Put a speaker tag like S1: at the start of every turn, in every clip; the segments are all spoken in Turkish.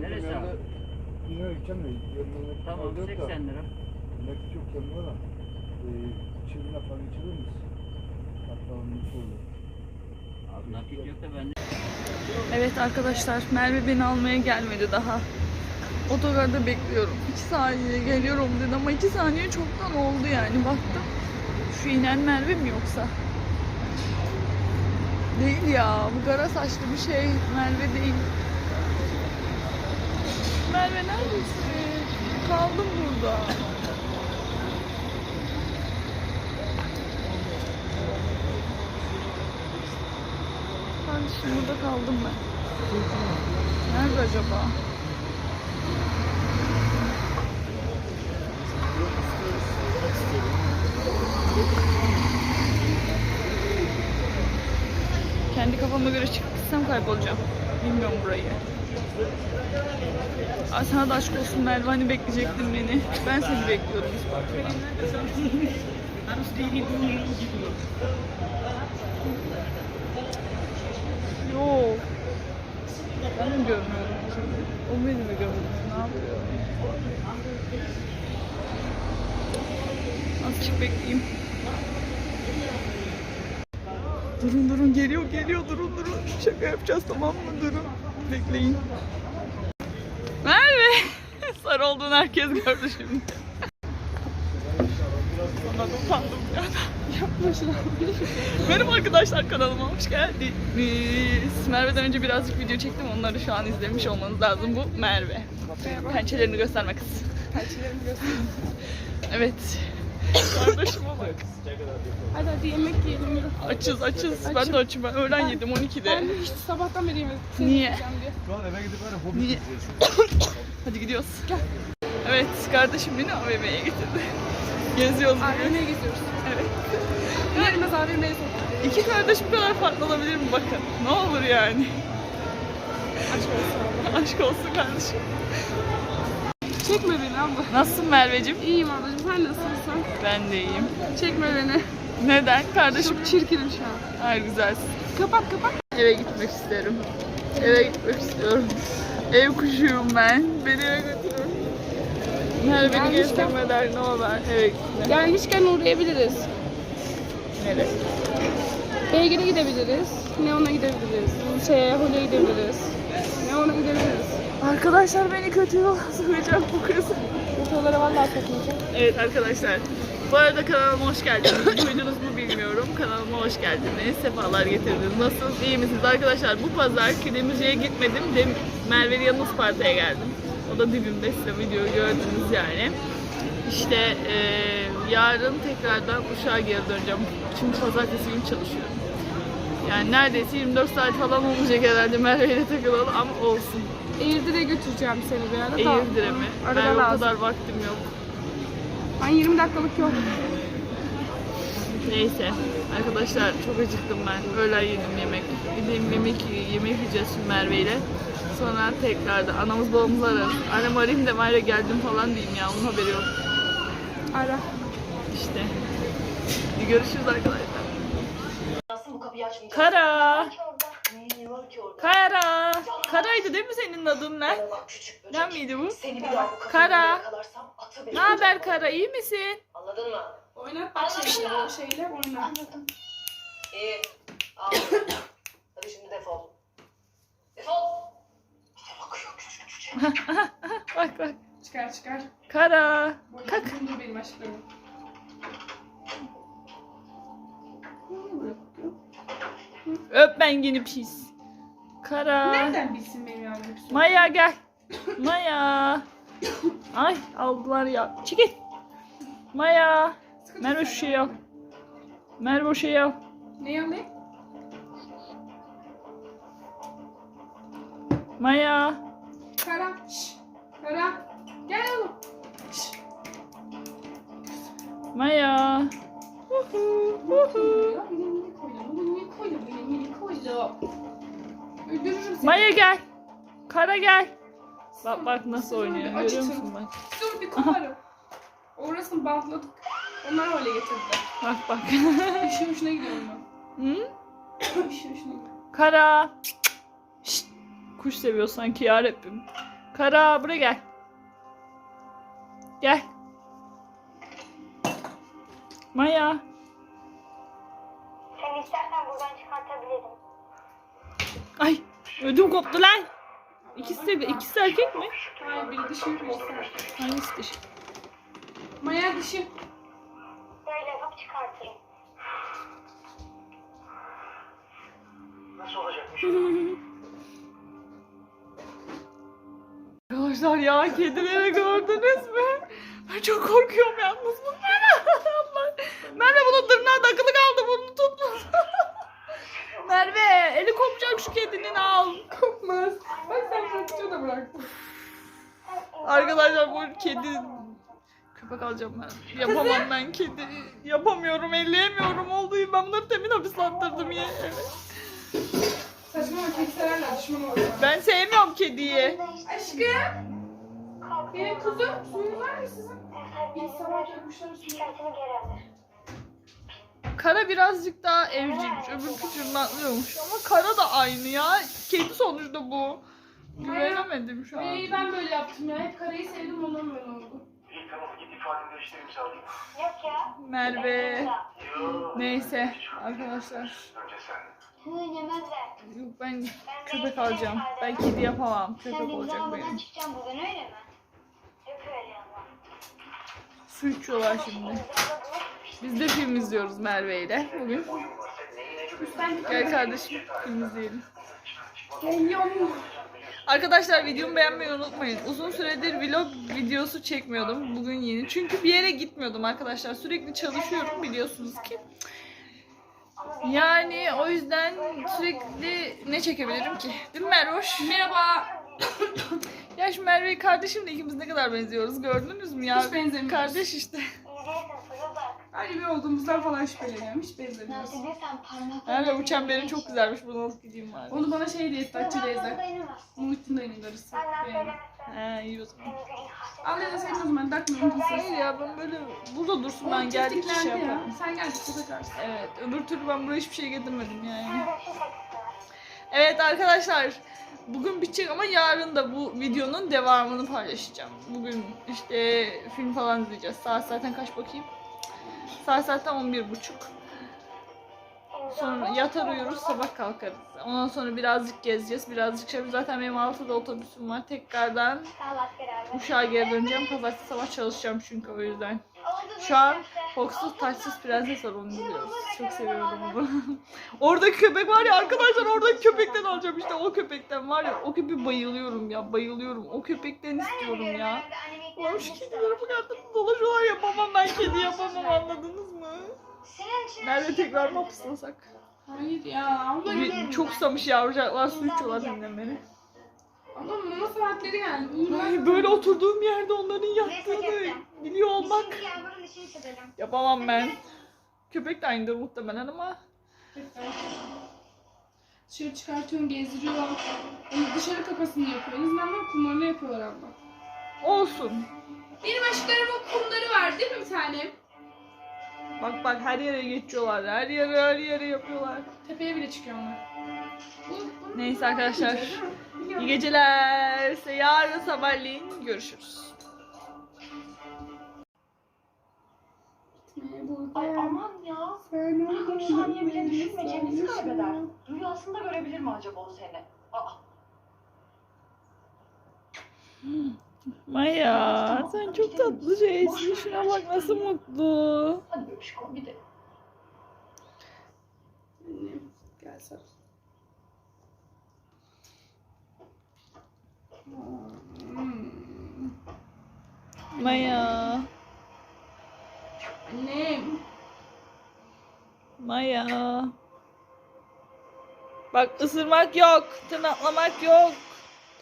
S1: Neresi abi?
S2: De yanına
S1: Tamam 80 lira.
S2: Nakit yok yanına da. Ee, çivine falan içilir misin? Hatta mutlu olur.
S1: Abi nakit yok da bende.
S3: Evet arkadaşlar Merve beni almaya gelmedi daha. Otogarda bekliyorum. 2 saniye geliyorum dedi ama 2 saniye çoktan oldu yani baktım. Şu inen Merve mi yoksa? Değil ya. Bu kara saçlı bir şey. Merve değil. Merve neredesin? Kaldım burada. Kardeşim burada kaldım ben. Nerede acaba? Kendi kafama göre çıkıp gitsem kaybolacağım. Bilmiyorum burayı. Aa, sana da aşk olsun Merve hani bekleyecektin beni. Ben seni bekliyordum. Yok. Ben mi görmüyorum? O beni mi görmüyor? Ne yapıyor? Azıcık bekleyeyim. Durun durun geliyor geliyor durun durun. Şaka yapacağız tamam mı durun. Bekleyin. Merve. Sarı olduğunu herkes gördü şimdi. Ona da utandım ya. Yapmışlar. Merhaba arkadaşlar kanalıma hoş geldiniz. Merve'den önce birazcık video çektim. Onları şu an izlemiş olmanız lazım. Bu Merve. Pençelerini göstermek kız.
S4: Pençelerimi göstereyim.
S3: Evet. Kardeşime bak.
S4: Hadi hadi yemek yiyelim.
S3: Açız açız. Ben de açım. Ben öğlen yedim 12'de.
S4: Ben hiç sabahtan beri yemedim. Seni
S3: Niye?
S2: Şu an eve gidip böyle hobi
S3: Niye? Hadi gidiyoruz. Evet kardeşim beni AVM'ye getirdi. Geziyoruz bugün.
S4: AVM'ye geziyoruz.
S3: Evet.
S4: Neremiz AVM'ye soktu.
S3: İki kardeş bu kadar farklı olabilir mi bakın. Ne olur yani.
S4: Aşk olsun.
S3: Aşk olsun kardeşim.
S4: Çekme beni abla.
S3: Nasılsın Merveciğim?
S4: İyiyim ablacığım. Sen nasılsın?
S3: Ben de iyiyim.
S4: Çekme beni.
S3: Neden? Kardeşim
S4: Çok çirkinim şu an.
S3: Hayır güzelsin.
S4: Kapat kapat.
S3: Eve gitmek isterim. Eve gitmek istiyorum. Ev kuşuyum ben. Beni eve götürün. Merve beni
S4: Gelmişken-
S3: gezdirmeden ne olur eve gitme.
S4: Gelmişken uğrayabiliriz.
S3: Nereye?
S4: Beygir'e gidebiliriz. Neon'a gidebiliriz. Şeye, Holly'e gidebiliriz. Neon'a gidebiliriz.
S3: Arkadaşlar beni kötü yola sokacak bu kız.
S4: Fotoğraflara vallahi takmayacağım.
S3: Evet arkadaşlar. Bu arada kanalıma hoş geldiniz. Duydunuz mu bilmiyorum. Kanalıma hoş geldiniz. Sefalar getirdiniz. Nasılsınız? İyi misiniz? Arkadaşlar bu pazar Kilimci'ye gitmedim. De Merve'li Yanı Isparta'ya geldim. O da dibimde size video gördünüz yani. İşte eee, yarın tekrardan Uşak'a geri döneceğim. Çünkü pazartesi günü çalışıyorum. Yani neredeyse 24 saat falan olmayacak herhalde Merve'yle takılalı ama olsun.
S4: Eğirdir'e götüreceğim seni bir ara.
S3: Eğirdir'e mi?
S4: Arada
S3: Ben o
S4: lazım.
S3: kadar vaktim yok.
S4: Ben 20 dakikalık yok.
S3: Neyse arkadaşlar çok acıktım ben. Öğlen yedim yemek. Gideyim yemek, yemek yiyeceğiz şimdi Merve ile. Sonra tekrar da anamız babamızı ararız. Annem arayayım da Merve geldim falan diyeyim ya onun haberi yok.
S4: Ara.
S3: İşte. Bir görüşürüz arkadaşlar. Kara.
S5: Ki orada. Orada?
S3: Kara. Karaydı değil mi senin adın
S5: küçük böcek.
S3: Ne miydi bu?
S5: Seni bir daha bu
S3: Kara.
S5: yakalarsam atı beni.
S3: Ne haber Kara iyi misin?
S5: Anladın mı?
S4: Oynat bak şeyle, o şeyle oynat.
S5: İyi. Al. Hadi şimdi defol. Defol. Bir de bakıyor küçük cüce.
S3: Bak bak.
S4: Çıkar çıkar.
S3: Kara. Kalk.
S4: Benim aşklarım.
S3: Öp ben yeni pis. Kara.
S4: Nereden bilsin benim yavrum?
S3: Maya gel. Maya. Ay aldılar ya. Çekil. Maya. Merve şu şeyi al. Merve o şeyi al.
S4: Ne alayım?
S3: Maya.
S4: Kara. Şş. Kara. Gel oğlum. Şş.
S3: Maya. Huhu.
S4: Ya benim niye koydun? Bunu niye koydun? Benim niye koydun? Öldürürüm seni.
S3: Maya gel. Kara gel. Bak bak nasıl oynuyor. Görüyor musun bak.
S4: Dur bir koparım. Orasını bantladık. Onlar öyle getirdi.
S3: Bak bak.
S4: İşin hoşuna gidiyor ondan.
S3: Hı?
S4: İşin hoşuna gidiyor.
S3: Kara. Şşt. Kuş seviyor sanki ya Rabbim. Kara buraya gel. Gel. Maya.
S6: Sen istersen buradan çıkartabilirim.
S3: Ay ödüm koptu lan. İkisi de ikisi erkek mi?
S4: Hayır biri dişi birisi.
S3: Hangisi dişi?
S4: Maya dişi.
S6: Böyle yapıp çıkartırım.
S2: Nasıl olacakmış?
S3: Arkadaşlar ya kedileri gördünüz mü? Ben çok korkuyorum yalnız bunlara. Allah. Merve bunun tırnağı takılı kaldı bunu tutmasın. Merve eli kopacak şu kedinin al.
S4: Kopmaz. Bak sen bırakınca da bıraktın.
S3: Arkadaşlar bu kedi köpek alacağım ben. Yapamam ben kedi. Yapamıyorum, elleyemiyorum olduğu ben bunları temin hapislandırdım ya. Evet.
S4: Saçmalama kek severler düşman olur.
S3: Ben sevmiyorum kediyi.
S4: Aşkım. Benim kuzum suyunuz var mı sizin? İlk sabah kuşları suyu.
S3: Kara birazcık daha evciymiş. Öbür küçülüyormuş. Ama kara da aynı ya. Kedi sonuçta bu. Güvenemedim şu an.
S4: Maya'yı ben böyle yaptım ya. Hep karayı sevdim ondan böyle oldu.
S2: İyi tamam git ifadeni değiştireyim sağlayayım.
S6: Yok ya.
S3: Merve. Neyse arkadaşlar.
S2: Önce sen.
S6: Hı yemezler.
S3: Yok ben köpek alacağım. Ben kedi yapamam.
S6: Sen
S3: Köpek
S6: de
S3: olacak
S6: almadan
S3: benim.
S6: çıkacaksın buradan öyle mi? Yok öyle ama.
S3: Su içiyorlar şimdi. Biz de film izliyoruz Merve ile bugün. Gel kardeşim film izleyelim.
S4: Geliyorum.
S3: Arkadaşlar videomu beğenmeyi unutmayın. Uzun süredir vlog videosu çekmiyordum. Bugün yeni. Çünkü bir yere gitmiyordum arkadaşlar. Sürekli çalışıyorum biliyorsunuz ki. Yani o yüzden sürekli ne çekebilirim ki? Değil mi Mervoş?
S4: Merhaba.
S3: Ya şu Merve'yi kardeşimle ikimiz ne kadar benziyoruz gördünüz mü ya?
S4: Hiç benzemiyoruz.
S3: Kardeş işte.
S4: Ayrı bir olduğumuzdan falan şüpheleniyorum. Hiç
S6: parmakla.
S3: Merve uçan benim çok güzelmiş. Bunu alıp gideyim bari.
S4: Onu bana şey diye etti Hatice teyze. Muhittin dayının Yani.
S6: söylemezsen.
S3: He iyi o zaman.
S6: Senin hasret.
S4: Al ya da sen o zaman takmıyorum
S3: Hayır
S4: kimseye.
S3: ya ben böyle burada dursun ben geldikçe şey
S4: ya.
S3: yaparım.
S4: Sen geldikçe takarsın.
S3: Evet öbür türlü ben buraya hiçbir şey getirmedim yani.
S6: Şey.
S3: Evet arkadaşlar bugün bitecek ama yarın da bu videonun devamını paylaşacağım. Bugün işte film falan izleyeceğiz. Saat zaten kaç bakayım? Saat zaten 11.30. Sonra yatar uyuruz sabah kalkarız. Ondan sonra birazcık gezeceğiz. Birazcık şey zaten benim 6'da otobüsüm var. Tekrardan. Uşak'a geri döneceğim. Pazartesi sabah çalışacağım çünkü o yüzden. Şu an Fox'uz taçsız prenses var onu izliyoruz. Çok seviyorum onu. oradaki köpek var ya arkadaşlar oradaki köpekten alacağım işte o köpekten var ya o köpeği bayılıyorum ya bayılıyorum. O köpekten istiyorum ya. Ulan şu kedileri bu kadar dolaşıyorlar yapamam ben kedi yapamam anladınız mı? Nerede tekrar mı puslasak?
S4: Hayır ya.
S3: Bir- Çok susamış yavrucaklar su içiyorlar dinlemeni.
S4: Abla mama saatleri geldi. Uyumak.
S3: Ay, böyle oturduğum yerde onların
S6: kestim.
S3: biliyor olmak
S6: Şimdi yağmurun işini çözelim.
S3: yapamam ben. Köpek de aynıdır muhtemelen ama
S4: Dışarı çıkartıyorsun, gezdiriyorsun. Onu dışarı kakasını yapıyor. En azından bak kumlarını yapıyorlar abla.
S3: olsun.
S4: Benim aşklarımın kumları var değil mi bir tane?
S3: Bak bak her yere geçiyorlar. Her yere her yere yapıyorlar.
S4: Tepeye bile çıkıyor onlar. Bu,
S3: Neyse arkadaşlar.
S4: Biliyorum.
S3: İyi geceler. Yarın sabahleyin görüşürüz.
S5: Ay aman ya.
S4: Sen
S5: üç saniye bile düşünme kendisi kaybeder. Rüyasında görebilir mi acaba o seni? Aa,
S3: Maya sen çok tatlı şeysin. Şuna bak nasıl mutlu.
S5: hadi bebişkom gidelim.
S4: Annem, Gel sarıl.
S3: Maya.
S4: Annem.
S3: Maya. Bak ısırmak yok. Tırnaklamak yok.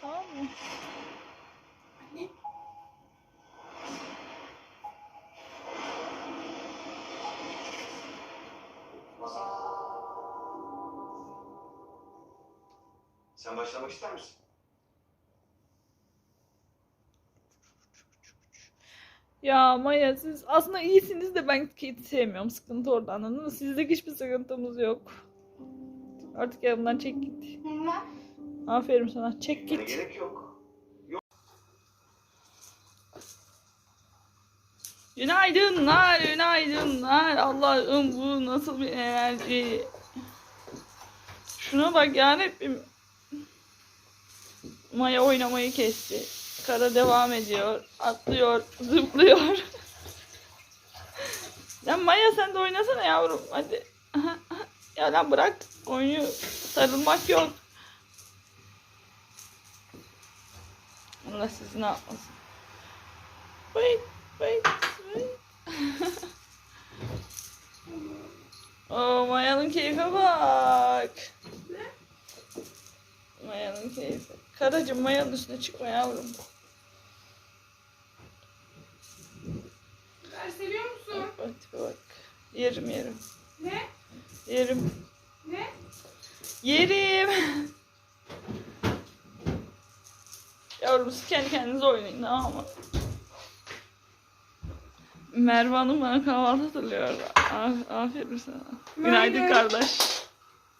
S3: Tamam mı?
S7: Sen başlamak ister misin?
S3: Ya Maya siz aslında iyisiniz de ben Kate'i sevmiyorum. Sıkıntı orada anladın mı? Sizde hiçbir sıkıntımız yok. Artık yanımdan çek git. Aferin sana. Çek git.
S7: Gerek yok.
S3: Günaydınlar, günaydınlar. Allah'ım bu nasıl bir enerji. Şuna bak yani Maya oynamayı kesti. Kara devam ediyor. Atlıyor, zıplıyor. ya Maya sen de oynasana yavrum. Hadi. ya lan bırak. Oyunu sarılmak yok. Allah sizi ne. Wait, wait, wait. oh, Maya'nın keyfe bak. Maya'nın keyfi. Karacığım Maya'nın üstüne çıkma yavrum.
S4: Ver seviyor musun?
S3: Bak bak bak. Yerim yerim.
S4: Ne?
S3: Yerim.
S4: Ne?
S3: Yerim. Yavrum kendi kendinize oynayın tamam mı? Merve Hanım bana kahvaltı hazırlıyor. A- Aferin sana. Günaydın
S4: Günaydın.
S3: kardeş.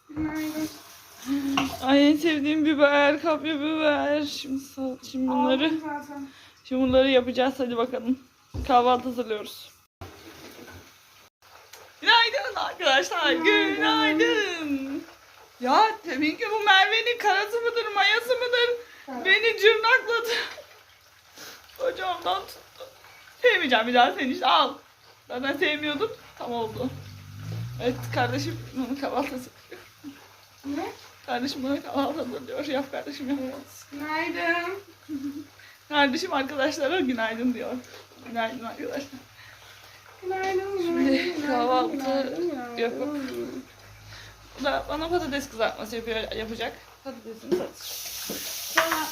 S4: Günaydın.
S3: Ay en sevdiğim biber, kapya biber. Şimdi, sal- şimdi bunları, şimdi bunları yapacağız. Hadi bakalım. Kahvaltı hazırlıyoruz. Günaydın arkadaşlar. Günaydın. Ya tabii ki bu Merve'nin karası mıdır, mayası mıdır? Beni cırnakladı. Hocamdan tuttu. Sevmeyeceğim bir daha seni işte al. Zaten sevmiyordum. Tam oldu. Evet kardeşim bunu kahvaltısı.
S4: Ne?
S3: Kardeşim bana kahvaltı hazırlıyor. Yap kardeşim yap.
S4: Günaydın.
S3: Kardeşim arkadaşlara günaydın diyor. Günaydın arkadaşlar.
S4: Günaydın.
S3: Şimdi kahvaltı yapıp Bu da bana patates kızartması yapıyor, yapacak. Patatesini satır. Sonra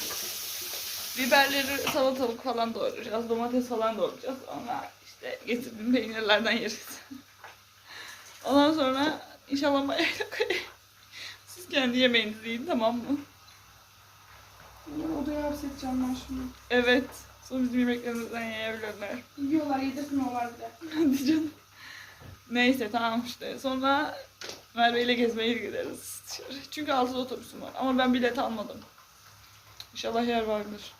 S3: biberleri salatalık falan doğrayacağız. Domates falan doğrayacağız. Sonra işte getirdiğim peynirlerden yeriz. Ondan sonra inşallah mayayla koyayım. Siz kendi yemeğinizi yiyin tamam mı?
S4: Odaya hapsedeceğim ben şimdi.
S3: Evet. Sonra bizim yemeklerimizden yiyebilirler.
S4: Yiyorlar, yedirtmiyorlar bir de.
S3: Hadi canım. Neyse tamam işte. Sonra Merve ile gezmeye gideriz. Çünkü altıda otobüsüm var. Ama ben bilet almadım. İnşallah yer vardır.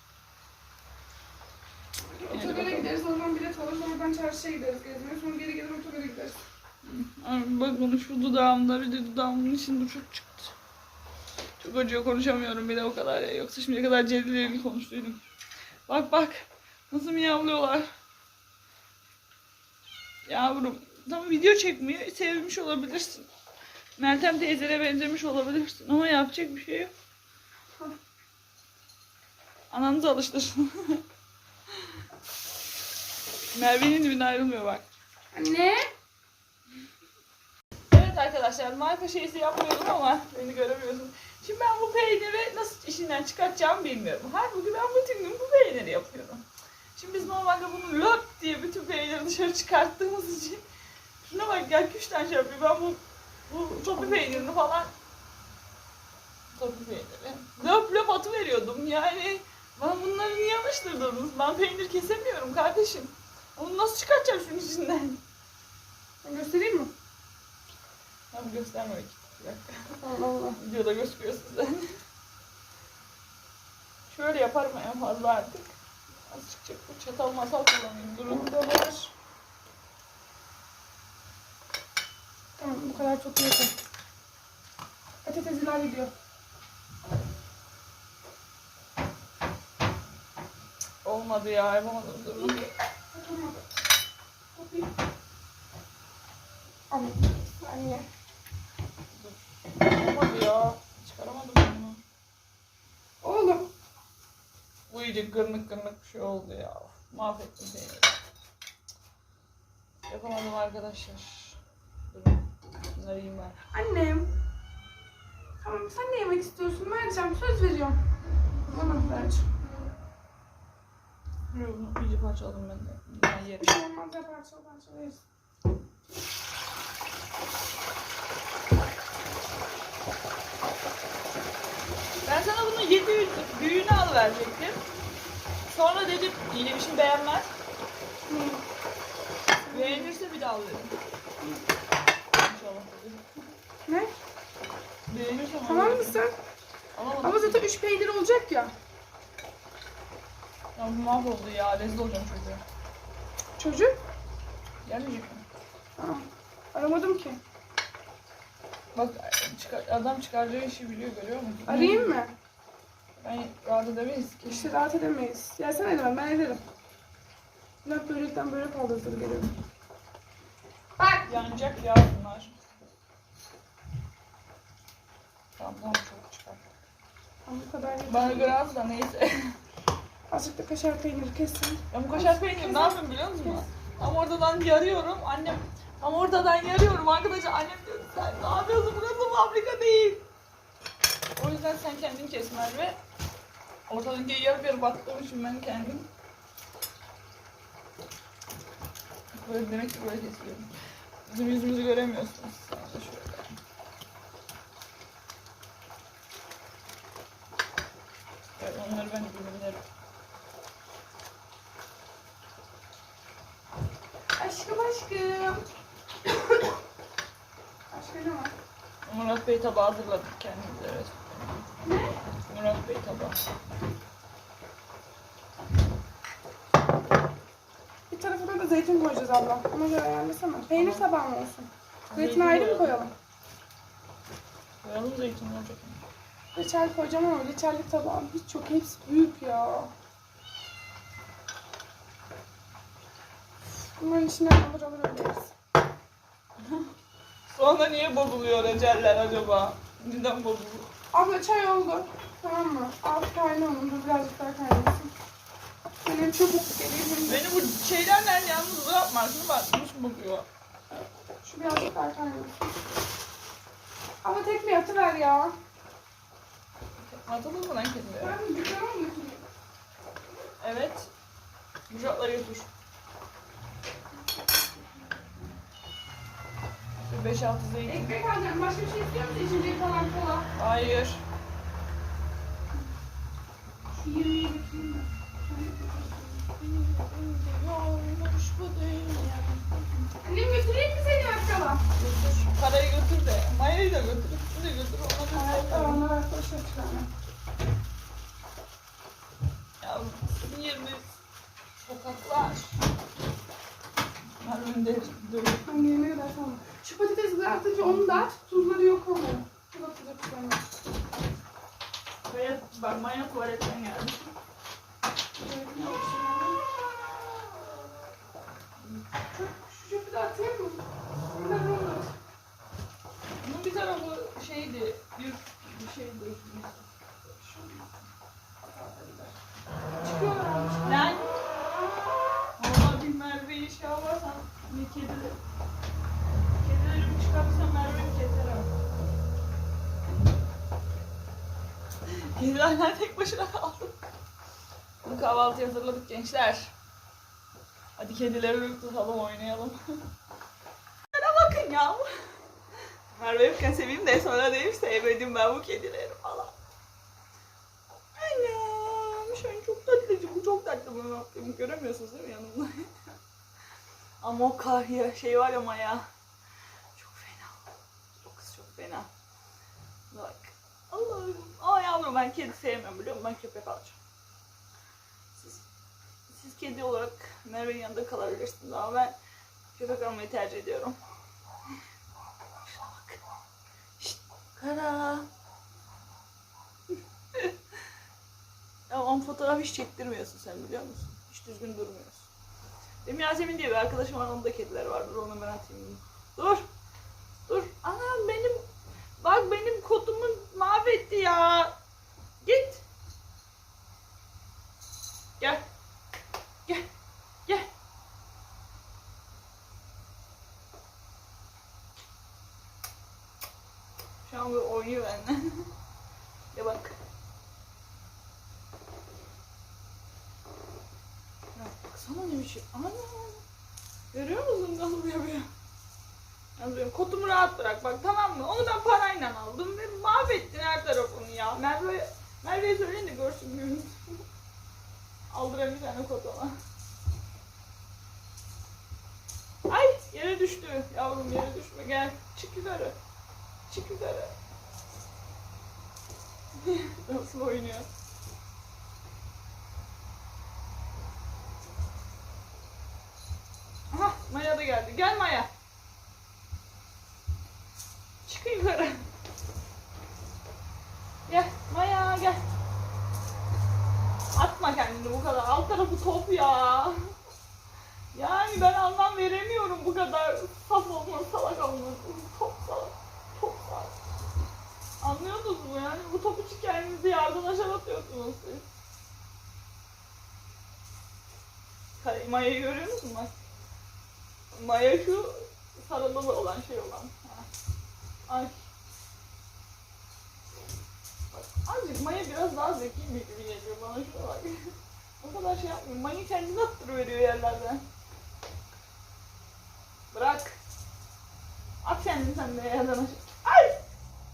S4: Otogara gideriz, oradan bilet alırız, oradan çarşıya gideriz gezmeye. Sonra geri gelir otogara gideriz.
S3: Ay, Bak bunu şu dudağımda bir de dudağımın içinde uçuk çıktı. Çok acıyor konuşamıyorum bir de o kadar ya. Yoksa şimdiye kadar Celil'le konuştuydum. Bak bak. Nasıl miyavlıyorlar. Yavrum. Tam video çekmeyi sevmiş olabilirsin. Meltem teyzene benzemiş olabilirsin. Ama yapacak bir şey yok. Ananızı alıştırsın. Merve'nin dibinden ayrılmıyor bak.
S4: Anne.
S3: Evet arkadaşlar marka şeysi yapmıyordum ama beni göremiyorsun. Şimdi ben bu peyniri nasıl işinden çıkartacağımı bilmiyorum. Halbuki ben bütün gün bu peyniri yapıyorum. Şimdi biz normalde bunu löp diye bütün peyniri dışarı çıkarttığımız için şuna bak ya üç tane şey yapıyor. Ben bu, bu topu peynirini falan topu peyniri löp löp atı veriyordum. Yani ben bunları niye alıştırdınız? Ben peynir kesemiyorum kardeşim. Onu nasıl çıkartacağım şunun içinden?
S4: Ben göstereyim mi?
S3: Tamam gösterme vakit. Bir dakika.
S4: Allah Allah.
S3: Videoda gözüküyor size. Şöyle yaparım en fazla artık. Azıcık bu çatal masal kullanayım. Durun.
S4: Burada var. Tamam bu kadar çok yeter. Patatesler gidiyor.
S3: Olmadı ya yapamadım durun.
S4: Anne. Anne.
S3: Olmadı ya. Çıkaramadım bunu.
S4: Oğlum.
S3: İyice gırnık gırnık bir şey oldu ya. Mahvettim seni. Yapamadım arkadaşlar. Durun. Bunları yiyeyim ben.
S4: Annem. Tamam sen ne yemek istiyorsun? Vereceğim. Söz veriyorum. Bana vereceğim.
S3: Yok, iyice parçaladım ben de. Ben yerim.
S4: Olmaz ya parçalı yeriz.
S3: Ben sana bunun yedi büyüğünü al verecektim. Sonra dedim yemişim beğenmez. Beğenirse bir daha al dedim. İnşallah dedim.
S4: Ne?
S3: Beğenirse
S4: Tamam
S3: alırım.
S4: mısın?
S3: Alamadım.
S4: Ama zaten üç peynir olacak ya.
S3: Ya bu mahvoldu ya. Rezil olacağım çocuğa.
S4: Çocuk.
S3: Gelmeyecek mi?
S4: Tamam. Aramadım ki.
S3: Bak çıkar, adam çıkaracağı işi biliyor görüyor musun?
S4: Arayayım mı?
S3: Ben rahat edemeyiz ki.
S4: İşte rahat edemeyiz. Ya sen edemem ben ederim. Bunlar börekten börek aldırdır geliyor. Bak.
S3: Yanacak ya bunlar. Tamam tamam çok çıkar.
S4: Ama bu kadar yeter.
S3: Bana göre az da neyse.
S4: Azıcık da kaşar peyniri kessin.
S3: Ben bu kaşar peyniri ne yapayım biliyor musun? Tam ortadan yarıyorum. Annem tam ortadan yarıyorum arkadaşlar. Annem diyor sen ne yapıyorsun? Burası fabrika değil. O yüzden sen kendin kes Merve. Ortadaki yarı bir battırmışım ben kendim. Böyle demek ki böyle kesiyorum. Bizim yüzümüzü göremiyorsunuz. Şöyle. Evet, onları ben dilimlerim.
S4: Aşkım aşkım. Başka ne var?
S3: Murat Bey tabağı hazırladık kendimize evet. Murat Bey tabağı.
S4: Bir tarafına da zeytin koyacağız abla. Ona göre ayarlasana. Peynir tabağı mı olsun? Zeytin ayrı mı koyalım?
S3: Koyalım zeytin ne olacak?
S4: Reçel koyacağım ama reçellik tabağım hiç çok hepsi büyük ya. Bunların içinden alır alır öderiz.
S3: Sonra niye bozuluyor receller acaba? Neden bozuluyor?
S4: Abla çay oldu. Tamam mı? Al kayna onun. Dur birazcık daha kaynasın. Benim hızlı geliyor.
S3: Beni bu şeylerden yalnız bırakma. Şunu bak, nasıl bozuyor?
S4: Şu birazcık daha kaynasın. Ama tek bir atıver ya.
S3: Atılır mı lan kedilere?
S4: Ben dükkana mı götüreyim?
S3: Evet. Bucakları götür. 5-6 zeytin.
S4: Ekmek alacağım. Başka bir şey istiyor musun? İçecek falan kola.
S3: Hayır.
S4: Şu 20'yi götüreyim mi?
S3: Yolmuş bu dünya.
S4: Annem götüreyim mi seni bakkala?
S3: Götür. Parayı götür de. Mayayı da götür. Üstünü de götür. Ona da
S4: Evet,
S3: götür.
S4: onlar arkadaşlar çıkarma.
S3: Ya sizin yeriniz sokaklar. Ben önde dur.
S4: Ben gelene kadar tamam. Şu patates kızartıcı onu da aç. Tuzları yok onun. Tuz atacak sana.
S3: Maya, bak Maya tuvaletten geldi.
S4: Şu çöpü de atayım mı? Bunlar olur.
S3: Bunun bir tarafı şeydi, bir bir şeydi.
S4: Çıkıyorlar.
S3: Lan! Valla bir Merve'yi şey yaparsan bir kedileri. Kedilerden tek başına kaldım. Bu kahvaltı hazırladık gençler. Hadi kedileri tutalım oynayalım. Bana bakın ya. Merve yokken seveyim de sonra deyip sevmedim ben bu kedileri falan. Annem an çok tatlıcı bu çok tatlı bunu yaptığımı göremiyorsunuz değil mi yanımda? Ama o kahya şey var ya Maya. Çok fena. O kız çok fena. Bak. Allah'ım. Aa yavrum ben kedi sevmiyorum biliyor musun? Ben köpek alacağım. Siz, siz kedi olarak Merve'nin yanında kalabilirsiniz ama ben köpek almayı tercih ediyorum. Şuna bak. Şşt, Kara. Ya on fotoğraf hiç çektirmiyorsun sen biliyor musun? Hiç düzgün durmuyorsun. Benim Yasemin diye bir arkadaşım var, onun da kedileri var. Dur onu ben atayım. Dur. Dur. Anam benim, bak benim kodumu mahvetti ya. Git. Gel. Gel. Gel. Şu an böyle oynuyor benden. ya ne biçim. Nasıl yapıyor? Kotumu rahat bırak bak tamam mı? Onu ben parayla aldım Zeynep odama. Ay yere düştü. Yavrum yere düşme gel. Çık yukarı. Çık yukarı. Nasıl oynuyor? Aha Maya da geldi. Gel Maya. Çık yukarı. Gel Maya gel yorma kendini bu kadar. Alt tarafı top ya. Yani ben anlam veremiyorum bu kadar saf olmanın, salak olmanın. Top salak, top salak. Anlıyorsunuz mu yani? Bu topu kendinizi yardan aşağı atıyorsunuz siz. Maya'yı görüyor musun bak? Maya şu sarılı olan şey olan. Ha. Ay. Bak, azıcık Maya biraz daha zeki mi gibi geliyor bana şuna bak. o kadar şey yapmıyor. Maya kendini attırıveriyor yerlerden. Bırak. At kendini sen de yerden aşağı. Ay!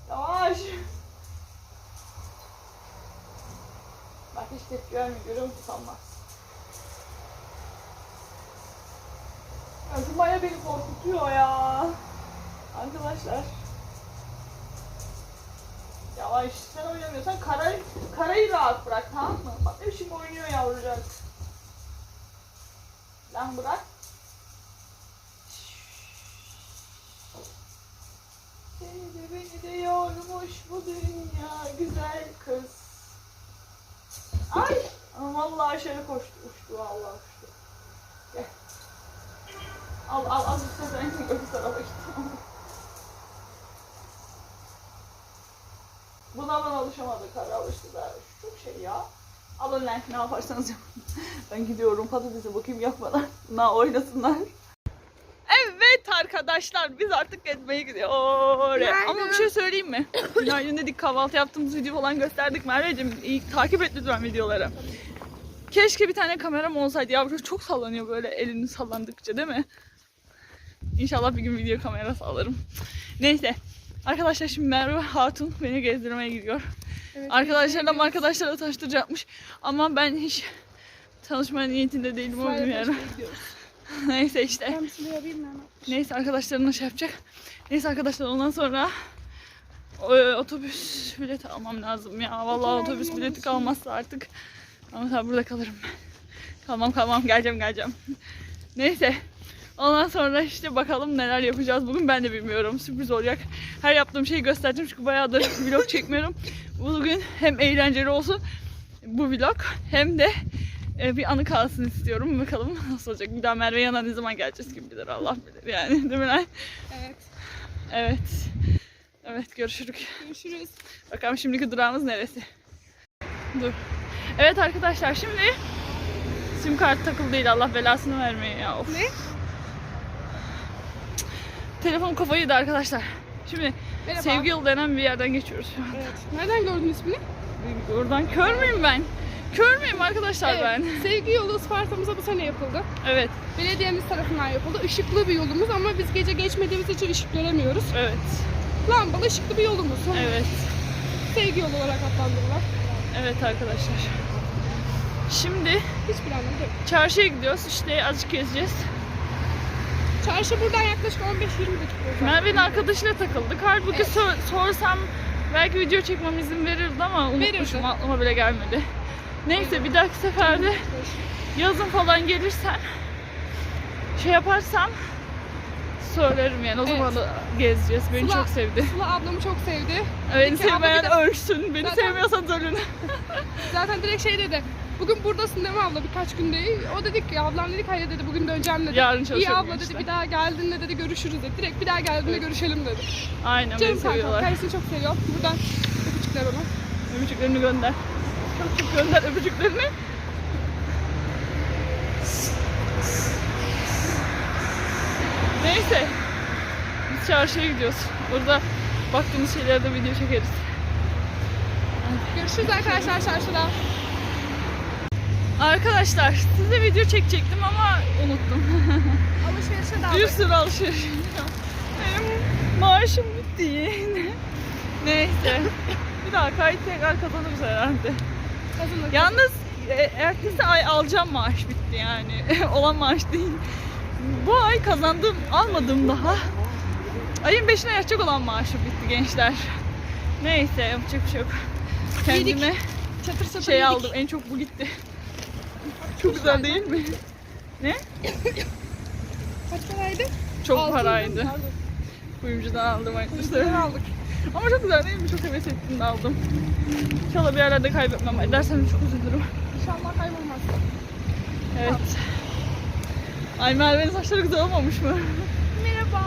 S3: Yavaş. Bak hiç tepki vermiyor. Görüyor musun sanmaz. Ya şu Maya beni korkutuyor ya. Arkadaşlar. Yavaş sen oynamıyorsan karayı, karayı rahat bırak tamam mı? Bak ne biçim oynuyor yavrucak. Lan bırak. Seni de beni de yormuş bu dünya güzel kız. Ay! Vallahi şöyle koştu, uçtu vallahi uçtu. Gel. Al al al bu sefer öbür tarafa git. Buna ben alışamadık. Kara alıştı da. Çok şey ya. Alın lan ne yaparsanız yapın. ben gidiyorum patatese bakayım yapmadan. Na oynasınlar. Evet arkadaşlar biz artık gezmeye gidiyoruz. Ama bir şey söyleyeyim mi? Günaydın dedik kahvaltı yaptığımız video falan gösterdik. Merveciğim iyi takip et lütfen videoları. Keşke bir tane kameram olsaydı ya. Çok sallanıyor böyle elini sallandıkça değil mi? İnşallah bir gün video kamerası alırım. Neyse. Arkadaşlar şimdi Merve Hatun beni gezdirmeye gidiyor. Arkadaşlarla arkadaşlarla tanıştıracakmış. Ama ben hiç tanışma niyetinde değilim o bilmiyorum. Neyse işte. Neyse arkadaşlarımla şey yapacak. Neyse arkadaşlar ondan sonra e, otobüs bileti almam lazım ya. Vallahi otobüs bileti kalmazsa artık ama tabii burada kalırım ben. Kalmam kalmam geleceğim geleceğim. Neyse. Ondan sonra işte bakalım neler yapacağız. Bugün ben de bilmiyorum. Sürpriz olacak. Her yaptığım şeyi göstereceğim çünkü bayağıdır vlog çekmiyorum. Bugün hem eğlenceli olsun bu vlog hem de e, bir anı kalsın istiyorum. Bakalım nasıl olacak. Bir daha Merve yana ne zaman geleceğiz kim bilir Allah bilir yani değil mi lan?
S4: Evet.
S3: Evet. Evet görüşürük.
S4: Görüşürüz.
S3: Bakalım şimdiki durağımız neresi? Dur. Evet arkadaşlar şimdi sim kart takılı değil Allah belasını vermeye ya. Of.
S4: Ne?
S3: Telefon kafayı yedi arkadaşlar. Şimdi
S4: Merhaba.
S3: sevgi yolu denen bir yerden geçiyoruz şu an.
S4: Evet. Nereden gördün ismini?
S3: Oradan kör müyüm ben? Kör müyüm arkadaşlar ben?
S4: Sevgi yolu Isparta'mıza bu sene yapıldı.
S3: Evet.
S4: Belediyemiz tarafından yapıldı. Işıklı bir yolumuz ama biz gece geçmediğimiz için ışık göremiyoruz.
S3: Evet.
S4: Lambalı ışıklı bir yolumuz.
S3: Evet.
S4: Sevgi yolu olarak adlandırılan.
S3: Evet arkadaşlar. Şimdi
S4: Hiçbir anlamı yok.
S3: çarşıya gidiyoruz. İşte azıcık gezeceğiz.
S4: Çarşı buradan yaklaşık 15-20 dakika uzak.
S3: Merve'nin arkadaşıyla takıldık. Halbuki
S4: Evet.
S3: sor- sorsam belki video çekmem izin verirdi ama unutmuşum.
S4: Verirdi.
S3: Aklıma bile gelmedi. Neyse bir dahaki seferde yazın falan gelirsen şey yaparsam söylerim yani. O
S4: Evet.
S3: zaman da gezeceğiz. Beni
S4: Sıla-
S3: çok sevdi.
S4: Sıla ablamı çok sevdi.
S3: Beni
S4: Peki, abla
S3: sevmeyen
S4: de-
S3: ölsün. Beni
S4: Zaten-
S3: sevmiyorsan ölün.
S4: Zaten direkt şey dedi. Bugün buradasın değil mi abla birkaç gün değil. O dedik ki ablam dedik hayır dedi bugün döneceğim dedi.
S3: Yarın
S4: İyi
S3: çalışıyorum
S4: abla dedi
S3: işte.
S4: bir daha geldiğinde dedi görüşürüz dedi. Direkt bir daha geldiğinde görüşelim dedi.
S3: Aynen beni
S4: Canım kankam
S3: seviyorlar.
S4: kendisini çok seviyor. Buradan öpücükler ona.
S3: Öpücüklerini gönder. Çok çok gönder öpücüklerini. Neyse. Biz çarşıya gidiyoruz. Orada baktığımız şeylerde video çekeriz.
S4: Görüşürüz arkadaşlar çarşıda.
S3: Arkadaşlar size video çekecektim ama unuttum.
S4: Alışverişe
S3: Bir
S4: daldık.
S3: sürü alışveriş. Benim maaşım bitti yine. Neyse. Bir daha kayıt tekrar kazanırız herhalde.
S4: Kazandık.
S3: Yalnız e, ertesi ay alacağım maaş bitti yani. Olan maaş değil. Bu ay kazandım, almadım daha. Ayın 5'ine yatacak olan maaşım bitti gençler. Neyse yapacak bir şey yok. Kendime
S4: Çatır çatır
S3: şey
S4: yedik.
S3: aldım. En çok bu gitti. Çok güzel değil mi? Ne?
S4: Kaç paraydı?
S3: Çok
S4: Altı
S3: paraydı.
S4: Pardon.
S3: Kuyumcudan aldım
S4: Kuyumcudan
S3: arkadaşlar.
S4: aldık.
S3: Ama çok güzel değil mi? Çok heves ettim de aldım. İnşallah bir yerlerde kaybetmem. Edersem çok üzülürüm.
S4: İnşallah kaybolmaz.
S3: Evet. Ay Merve'nin saçları güzel olmamış mı?
S4: Merhaba.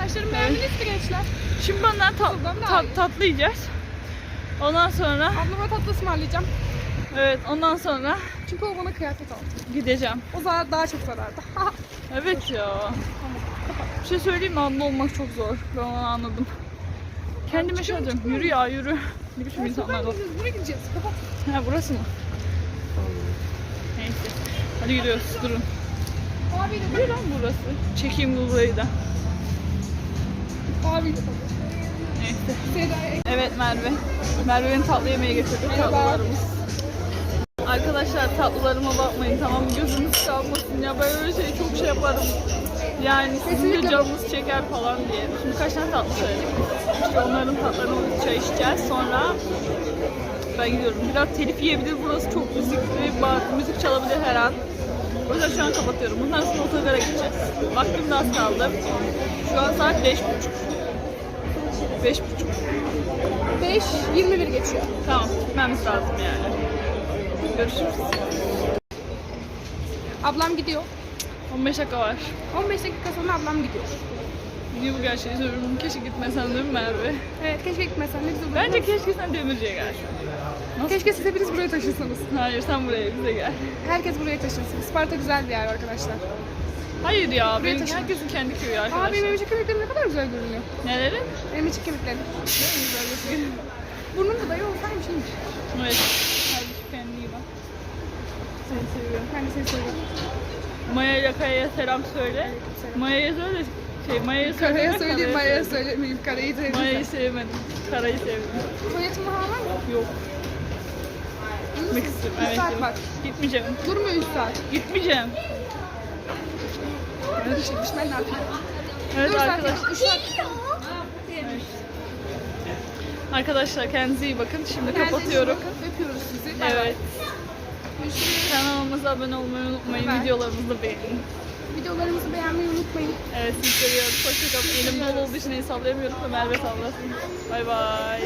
S4: Saçlarımı beğendiniz mi gençler?
S3: Şimdi benden ta- ta- tatlı yiyeceğiz. Ondan sonra
S4: Ablama tatlı ısmarlayacağım.
S3: Evet ondan sonra
S4: Çünkü o bana kıyafet aldı.
S3: gideceğim.
S4: O zarar daha çok zarardı.
S3: Evet ya. Bir şey söyleyeyim mi? Abla olmak çok zor. Ben onu anladım. Kendime şey alacağım. Yürü ya yürü. Ne biçim insanlar var.
S4: Buraya gideceğiz. Kapat.
S3: Ha burası mı? Neyse. Hadi gidiyoruz. Durun.
S4: Abi de
S3: Ne lan burası? Çekeyim bu burayı da.
S4: Abi de
S3: Neyse.
S4: Seda'ya
S3: Evet Merve. Merve'nin tatlı yemeği getirdik.
S4: Merhaba.
S3: Tatlılarımız. Arkadaşlar tatlılarıma bakmayın tamam mı? Gözünüz kalmasın ya. Ben öyle şey çok şey yaparım. Yani sizin de canınız çeker falan diye. Şimdi kaç tane tatlı söyledik. İşte onların tatlarını çay içeceğiz. Sonra ben gidiyorum. Biraz telif yiyebilir burası çok müzikli. Bak, müzik çalabilir her an. O yüzden şu an kapatıyorum. Bundan sonra otogara gideceğiz. Vaktim de az kaldı. Şu an saat beş buçuk. Beş buçuk.
S4: 5 21 geçiyor.
S3: Tamam, gitmemiz lazım yani. Görüşürüz.
S4: Ablam gidiyor.
S3: 15 dakika var.
S4: 15 dakika sonra ablam gidiyor.
S3: Niye bu gerçeği söylüyorum? Keşke gitmesen değil mi Merve?
S4: Evet keşke gitmesen ne güzel olur.
S3: Bence keşke sen Demirci'ye gelsen.
S4: Keşke siz hepiniz buraya taşınsanız.
S3: Hayır sen buraya bize gel.
S4: Herkes buraya taşınsın. Isparta güzel bir yer arkadaşlar.
S3: Hayır ya, benim
S4: taşın.
S3: herkesin kendi köyü
S4: Aa
S3: arkadaşlar.
S4: benim emicik kemiklerim ne kadar güzel görünüyor.
S3: Neleri?
S4: Emicik kemiklerim. Burnum da dayı olsaymış iyiymiş.
S3: Evet. Hadi şu kendine iyi bak. Seni seviyorum.
S4: Ben de seni seviyorum.
S3: Maya ile Kaya'ya selam söyle. Maya'ya söyle. Şey, Maya'ya söyle.
S4: Karaya söyleyeyim, Maya'ya söylemeyeyim. Karayı sevdim.
S3: Maya'yı sevmedim. Kara'yı sevdim.
S4: Tuvaletimi falan var mı?
S3: Yok. Gitmek istiyorum. Evet.
S4: saat var.
S3: Gitmeyeceğim.
S4: Durmuyor 3 saat.
S3: Gitmeyeceğim.
S4: Çekmiş ben ne yapayım?
S3: Evet
S4: Dur
S3: arkadaşlar.
S4: 3 saat.
S3: Arkadaşlar kendinize iyi bakın. Şimdi kapatıyorum.
S4: bakın. Öpüyoruz sizi.
S3: Evet. Kanalımıza abone olmayı unutmayın.
S4: Bay.
S3: Videolarımızı beğenin.
S4: Videolarımızı beğenmeyi unutmayın.
S3: Evet sizi seviyoruz. Hoşçakalın. Elim dolu olduğu için el sallayamıyorum da Merve sallasın. Bay bay.